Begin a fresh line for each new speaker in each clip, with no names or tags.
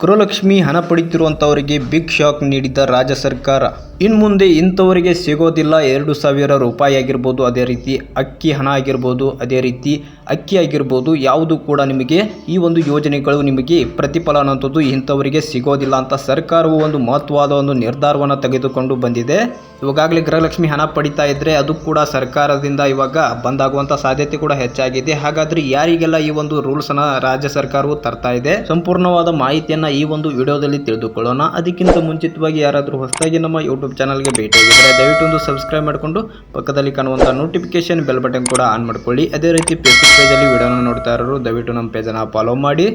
ಗೃಹಲಕ್ಷ್ಮಿ ಹಣ ಪಡಿತಿರುವಂಥವರಿಗೆ big shock ನೀಡಿದ ರಾಜ್ಯ ಸರ್ಕಾರ. ಇನ್ನು ಮುಂದೆ ಇಂಥವರಿಗೆ ಸಿಗೋದಿಲ್ಲ ಎರಡು ಸಾವಿರ ರೂಪಾಯಿ ಆಗಿರ್ಬೋದು ಅದೇ ರೀತಿ ಅಕ್ಕಿ ಹಣ ಆಗಿರ್ಬೋದು, ಅದೇ ರೀತಿ ಅಕ್ಕಿ ಆಗಿರ್ಬೋದು, ಯಾವುದು ಕೂಡ ನಿಮಗೆ ಈ ಒಂದು ಯೋಜನೆಗಳು ನಿಮಗೆ ಪ್ರತಿಫಲ ಅನ್ನೋಂಥದ್ದು ಇಂಥವರಿಗೆ ಸಿಗೋದಿಲ್ಲ ಅಂತ ಸರ್ಕಾರವು ಒಂದು ಮಹತ್ವವಾದ ಒಂದು ನಿರ್ಧಾರವನ್ನು ತೆಗೆದುಕೊಂಡು ಬಂದಿದೆ. ಇವಾಗಲೇ ಗೃಹಲಕ್ಷ್ಮಿ ಹಣ ಪಡಿತಾ ಇದ್ದರೆ ಅದು ಕೂಡ ಸರ್ಕಾರದಿಂದ ಇವಾಗ ಬಂದಾಗುವಂಥ ಸಾಧ್ಯತೆ ಕೂಡ ಹೆಚ್ಚಾಗಿದೆ. ಹಾಗಾದ್ರೆ ಯಾರಿಗೆಲ್ಲ ಈ ಒಂದು ರೂಲ್ಸನ್ನು ರಾಜ್ಯ ಸರ್ಕಾರವು ತರ್ತಾ ಇದೆ? ಸಂಪೂರ್ಣವಾದ ಮಾಹಿತಿಯನ್ನು ಈ ಒಂದು ವಿಡಿಯೋದಲ್ಲಿ ತಿಳಿದುಕೊಳ್ಳೋಣ. ಅದಕ್ಕಿಂತ ಮುಂಚಿತವಾಗಿ ಯಾರಾದರೂ ಹೊಸದಾಗಿ ನಮ್ಮ ಯೂಟ್ಯೂಬ್ ಚಾನಲ್ಗೆ ಭೇಟಿಯಾಗಿದ್ದರೆ ದಯವಿಟ್ಟು ಒಂದು ಸಬ್ಸ್ಕ್ರೈಬ್ ಮಾಡಿಕೊಂಡು ಪಕ್ಕದಲ್ಲಿ ಕಾಣುವಂಥ ನೋಟಿಫಿಕೇಶನ್ ಬೆಲ್ ಬಟನ್ ಕೂಡ ಆನ್ ಮಾಡ್ಕೊಳ್ಳಿ. ಅದೇ ರೀತಿ ಫೇಸ್ಬುಕ್ ಪೇಜಲ್ಲಿ ವಿಡಿಯೋನ ನೋಡ್ತಾ ಇರೋರು ದಯವಿಟ್ಟು ನಮ್ಮ ಪೇಜನ್ನು ಫಾಲೋ ಮಾಡಿ.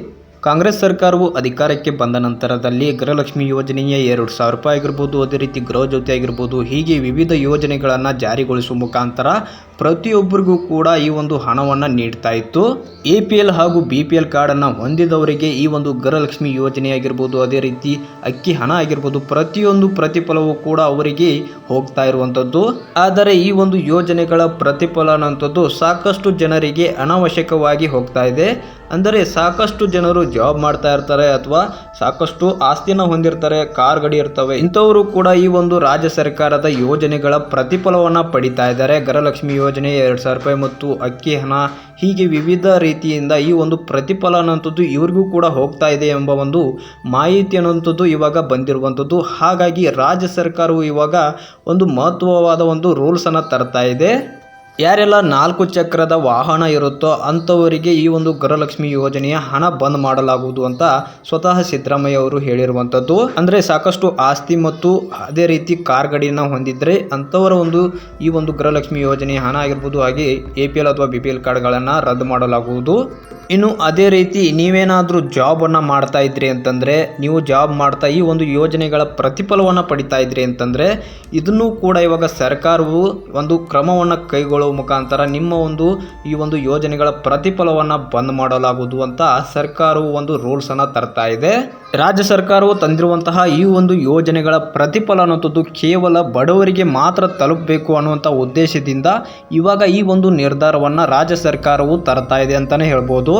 ಕಾಂಗ್ರೆಸ್ ಸರ್ಕಾರವು ಅಧಿಕಾರಕ್ಕೆ ಬಂದ ನಂತರದಲ್ಲಿ ಗೃಹಲಕ್ಷ್ಮಿ ಯೋಜನೆಯ ಎರಡು ಸಾವಿರ ರೂಪಾಯಿ ಆಗಿರ್ಬೋದು, ಅದೇ ರೀತಿ ಗೃಹ ಜ್ಯೋತಿ ಆಗಿರ್ಬೋದು, ಹೀಗೆ ವಿವಿಧ ಯೋಜನೆಗಳನ್ನು ಜಾರಿಗೊಳಿಸುವ ಮುಖಾಂತರ ಪ್ರತಿಯೊಬ್ಬರಿಗೂ ಕೂಡ ಈ ಒಂದು ಹಣವನ್ನು ನೀಡ್ತಾ ಇತ್ತು. ಎ ಪಿ ಎಲ್ ಹಾಗೂ ಬಿ ಪಿ ಎಲ್ ಕಾರ್ಡನ್ನು ಹೊಂದಿದವರಿಗೆ ಈ ಒಂದು ಗೃಹಲಕ್ಷ್ಮಿ ಯೋಜನೆ ಆಗಿರ್ಬೋದು, ಅದೇ ರೀತಿ ಅಕ್ಕಿ ಹಣ ಆಗಿರ್ಬೋದು, ಪ್ರತಿಯೊಂದು ಪ್ರತಿಫಲವೂ ಕೂಡ ಅವರಿಗೆ ಹೋಗ್ತಾ ಇರುವಂಥದ್ದು ಆದರೆ ಈ ಒಂದು ಯೋಜನೆಗಳ ಪ್ರತಿಫಲ ಅನ್ನೋಂಥದ್ದು ಸಾಕಷ್ಟು ಜನರಿಗೆ ಅನಾವಶ್ಯಕವಾಗಿ ಹೋಗ್ತಾ ಇದೆ. ಅಂದರೆ ಸಾಕಷ್ಟು ಜನರು ಜಾಬ್ ಮಾಡ್ತಾ ಇರ್ತಾರೆ ಅಥವಾ ಸಾಕಷ್ಟು ಆಸ್ತಿನ ಹೊಂದಿರ್ತಾರೆ, ಕಾರ್ ಗಡಿ ಇರ್ತವೆ, ಇಂಥವರು ಕೂಡ ಈ ಒಂದು ರಾಜ್ಯ ಸರ್ಕಾರದ ಯೋಜನೆಗಳ ಪ್ರತಿಫಲವನ್ನು ಪಡಿತಾ ಇದ್ದಾರೆ. ಗೃಹಲಕ್ಷ್ಮಿ ಯೋಜನೆ ಎರಡು ಸಾವಿರ ರೂಪಾಯಿ ಮತ್ತು ಅಕ್ಕಿ, ಹಣ ಹೀಗೆ ವಿವಿಧ ರೀತಿಯಿಂದ ಈ ಒಂದು ಪ್ರತಿಫಲ ಅನ್ನೋಂಥದ್ದು ಇವ್ರಿಗೂ ಕೂಡ ಹೋಗ್ತಾ ಇದೆ ಎಂಬ ಒಂದು ಮಾಹಿತಿ ಅನ್ನೋಂಥದ್ದು ಇವಾಗ ಬಂದಿರುವಂಥದ್ದು. ಹಾಗಾಗಿ ರಾಜ್ಯ ಸರ್ಕಾರವು ಇವಾಗ ಒಂದು ಮಹತ್ವವಾದ ಒಂದು ರೂಲ್ಸನ್ನು ತರ್ತಾ ಇದೆ. ಯಾರೆಲ್ಲ ನಾಲ್ಕು ಚಕ್ರದ ವಾಹನ ಇರುತ್ತೋ ಅಂಥವರಿಗೆ ಈ ಒಂದು ಗೃಹಲಕ್ಷ್ಮಿ ಯೋಜನೆಯ ಹಣ ಬಂದ್ ಮಾಡಲಾಗುವುದು ಅಂತ ಸ್ವತಃ ಸಿದ್ದರಾಮಯ್ಯ ಅವರು ಹೇಳಿರುವಂಥದ್ದು. ಅಂದರೆ ಸಾಕಷ್ಟು ಆಸ್ತಿ ಮತ್ತು ಅದೇ ರೀತಿ ಕಾರ್ ಹೊಂದಿದ್ದರೆ ಅಂಥವರ ಒಂದು ಈ ಒಂದು ಗೃಹಲಕ್ಷ್ಮಿ ಯೋಜನೆಯ ಹಣ ಆಗಿರ್ಬೋದು, ಹಾಗೆ ಎ ಪಿ ಎಲ್ ಅಥವಾ ಬಿ ಪಿ ಎಲ್ ಕಾರ್ಡ್ಗಳನ್ನು ರದ್ದು ಮಾಡಲಾಗುವುದು. ಇನ್ನು ಅದೇ ರೀತಿ ನೀವೇನಾದರೂ ಜಾಬನ್ನು ಮಾಡ್ತಾ ಇದ್ರಿ ಅಂತಂದರೆ, ನೀವು ಜಾಬ್ ಮಾಡ್ತಾ ಈ ಒಂದು ಯೋಜನೆಗಳ ಪ್ರತಿಫಲವನ್ನು ಪಡಿತಾ ಇದ್ರಿ ಅಂತಂದರೆ, ಇದನ್ನು ಕೂಡ ಇವಾಗ ಸರ್ಕಾರವು ಒಂದು ಕ್ರಮವನ್ನು ಕೈಗೊಳ್ಳುವ ಮುಖಾಂತರ ನಿಮ್ಮ ಒಂದು, ಈ ಒಂದು ಯೋಜನೆಗಳ ಪ್ರತಿಫಲವನ್ನು ಬಂದ್ ಮಾಡಲಾಗುವುದು ಅಂತ ಸರ್ಕಾರವು ಒಂದು ರೂಲ್ಸನ್ನು ತರ್ತಾ ಇದೆ. ರಾಜ್ಯ ಸರ್ಕಾರವು ತಂದಿರುವಂತಹ ಈ ಒಂದು ಯೋಜನೆಗಳ ಪ್ರತಿಫಲ ಅನ್ನೋಂಥದ್ದು ಕೇವಲ ಬಡವರಿಗೆ ಮಾತ್ರ ತಲುಪಬೇಕು ಅನ್ನುವಂಥ ಉದ್ದೇಶದಿಂದ ಇವಾಗ ಈ ಒಂದು ನಿರ್ಧಾರವನ್ನು ರಾಜ್ಯ ಸರ್ಕಾರವು ತರ್ತಾ ಇದೆ ಅಂತಲೇ ಹೇಳ್ಬೋದು.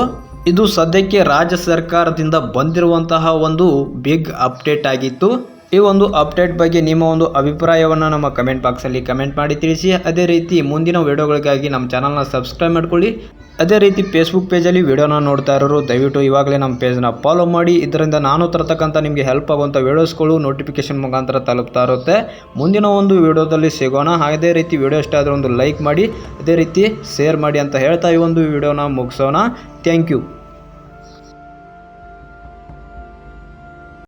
ಇದು ಸದ್ಯಕ್ಕೆ ರಾಜ್ಯ ಸರ್ಕಾರದಿಂದ ಬಂದಿರುವಂತಹ ಒಂದು ಬಿಗ್ ಅಪ್ಡೇಟ್ ಆಗಿತ್ತು. ಈ ಒಂದು ಅಪ್ಡೇಟ್ ಬಗ್ಗೆ ನಿಮ್ಮ ಒಂದು ಅಭಿಪ್ರಾಯವನ್ನು ನಮ್ಮ ಕಮೆಂಟ್ ಬಾಕ್ಸಲ್ಲಿ ಕಮೆಂಟ್ ಮಾಡಿ ತಿಳಿಸಿ. ಅದೇ ರೀತಿ ಮುಂದಿನ ವಿಡಿಯೋಗಳಿಗಾಗಿ ನಮ್ಮ ಚಾನಲ್ನ ಸಬ್ಸ್ಕ್ರೈಬ್ ಮಾಡ್ಕೊಳ್ಳಿ. ಅದೇ ರೀತಿ ಫೇಸ್ಬುಕ್ ಪೇಜಲ್ಲಿ ವಿಡಿಯೋನ ನೋಡ್ತಾ ಇರೋರು, ದಯವಿಟ್ಟು ಇವಾಗಲೇ ನಮ್ಮ ಪೇಜ್ನ ಫಾಲೋ ಮಾಡಿ. ಇದರಿಂದ ನಾನು ತರತಕ್ಕಂಥ ನಿಮಗೆ ಹೆಲ್ಪ್ ಆಗುವಂಥ ವೀಡಿಯೋಸ್ಗಳು ನೋಟಿಫಿಕೇಶನ್ ಮುಖಾಂತರ ತಲುಪ್ತಾ ಇರುತ್ತೆ. ಮುಂದಿನ ಒಂದು ವಿಡಿಯೋದಲ್ಲಿ ಸಿಗೋಣ. ಅದೇ ರೀತಿ ವಿಡಿಯೋ ಇಷ್ಟ ಆದರೆ ಒಂದು ಲೈಕ್ ಮಾಡಿ, ಅದೇ ರೀತಿ ಶೇರ್ ಮಾಡಿ ಅಂತ ಹೇಳ್ತಾ ಈ ಒಂದು ವಿಡಿಯೋನ ಮುಗಿಸೋಣ. Thank you